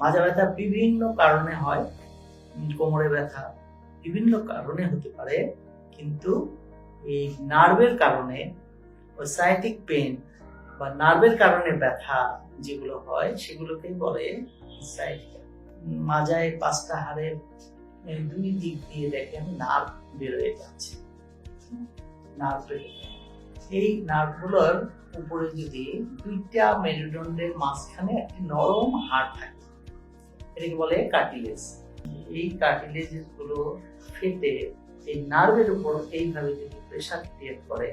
মাজা ব্যথা বিভিন্ন কারণে হয় কোমরে ব্যথা বিভিন্ন কারণে হতে পারে, কিন্তু এই নার্ভের কারণে সাইটিক পেন বা নার্ভের কারণে ব্যথা যেগুলো হয় সেগুলোকে বলে। মাজায় পাঁচটা হাড়ের দুই দিক দিয়ে দেখেন নার্ভ বেরোয় যাচ্ছে এই নার্ভগুলোর উপরে যদি দুইটা মেরুদণ্ডের মাঝখানে একটি নরম হাড় থাকে এটাকে বলে কার্টিলেজ এই কার্টিলেজগুলো ফেটে এই নার্ভের উপর এইভাবে যদি প্রেশার ক্রিয়েট করে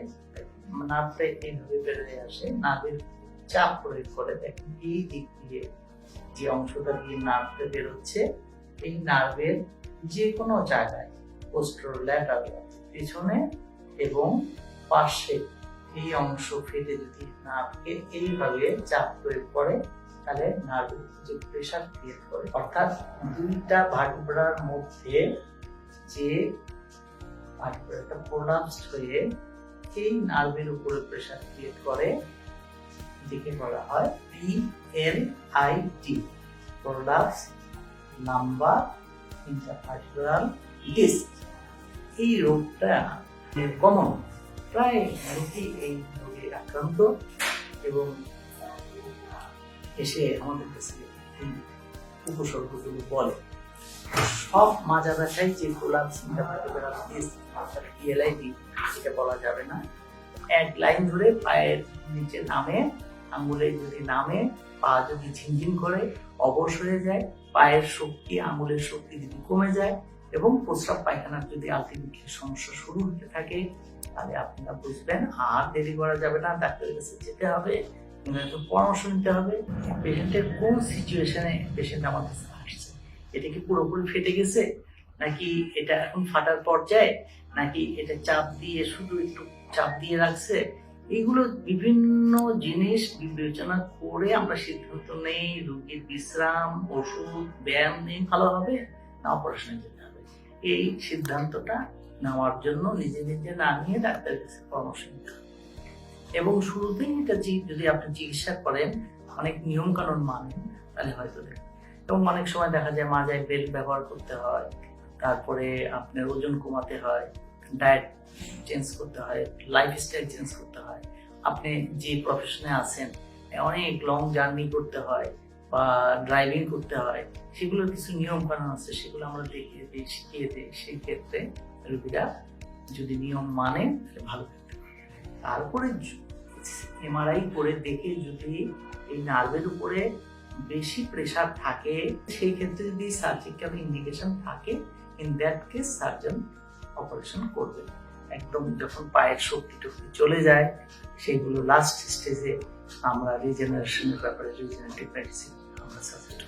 নার্ভটা এইভাবে আসে নার্ভের চাপ প্রয়োগ করে, দেখেন এই দিক দিয়ে যে অংশটা দিয়ে নার্ভটা বেরোচ্ছে এই নার্ভের যে কোনো জায়গায় পোস্টোর পিছনে এবং পার্শ্বে এই অংশ ফেটে যদি নার্ভকে এইভাবে চাপ প্রয়োগ করে তাহলে নার্ভের যে প্রেশার ক্রিয়েট করে, অর্থাৎ দুইটা ভার্টিব্রার মধ্যে যে ভার্টিব্রাটা প্রোলাপসড হয়ে এই নার্ভের উপরে প্রেশার ক্রিয়েট করে বলা হয় P L I T prolapse lumbar intervertebral disc এই রোগটা কমন প্রায় রোগী এই রোগে আক্রান্ত এবং এসে আমাদের কাছে এই উপসর্গগুলো বলে। সব মাজা ব্যথায় যে ইন্টারভার্টিব্রাল ডিস্ক অর্থাৎ পিএলআইডি বলা যাবে না। এক লাইন ধরে পায়ের নিচে নামে আঙুলে যদি নামে, পা যদি ঝিনঝিন করে, অবশ হয়ে যায়, পায়ের শক্তি আঙুলের শক্তি যদি কমে যায় এবং প্রস্রাব পায়খানার যদি আলটিমেটলি সমস্যা শুরু হতে থাকে, তাহলে আপনারা বুঝবেন। আর দেরি করা যাবে না, ডাক্তারের কাছে যেতে হবে। পরামর্শ নিতে হবে পেশেন্টের কোন সিচুয়েশনে পেশেন্ট আমার আসছে? এটা কি পুরোপুরি ফেটে গেছে? নাকি এটা এখন ফাটার পর্যায়ে? নাকি এটা চাপ দিয়ে শুধু একটু চাপ দিয়ে রাখছে? এগুলো বিভিন্ন জিনিস বিবেচনা করে আমরা সিদ্ধান্ত নেই, রোগীর বিশ্রাম, ওষুধ, ব্যায়াম নিয়ে ভালো হবে না অপারেশনে যেতে হবে। এই সিদ্ধান্তটা নেওয়ার জন্য নিজে নিজে না নিয়ে ডাক্তারের কাছে পরামর্শ নিতে হবে। এবং শুরুতেই এটা যদি আপনি চিকিৎসা করেন, অনেক নিয়ম কানুন মানেন, তাহলে হয়তো এবং অনেক সময় দেখা যায় মাজায় বেল্ট ব্যবহার করতে হয়, তারপরে আপনার ওজন কমাতে হয় ডায়েট চেঞ্জ করতে হয় লাইফস্টাইল চেঞ্জ করতে হয়। আপনি যে প্রফেশনে আছেন, অনেক লং জার্নি করতে হয় বা ড্রাইভিং করতে হয়, সেগুলোর কিছু নিয়ম কানুন আছে, সেগুলো আমরা দেখিয়ে দিই শিখিয়ে দিই। সেই ক্ষেত্রে রোগীরা যদি নিয়ম মানে তাহলে ভালো। পারে তারপরে এমআরআই করে দেখে যদি এই নার্ভের উপরে বেশি প্রেশার থাকে, সেই ক্ষেত্রে যদি সার্জিক্যাল ইন্ডিকেশন থাকে in that case surgeon operation করবে। একদম যখন পায়ের শক্তি টক্তি চলে যায়, সেগুলো লাস্ট স্টেজে আমরা রিজেনারেশনের ব্যাপারে রিজেনারেটিভ মেডিসিন আমরা সাজেস্ট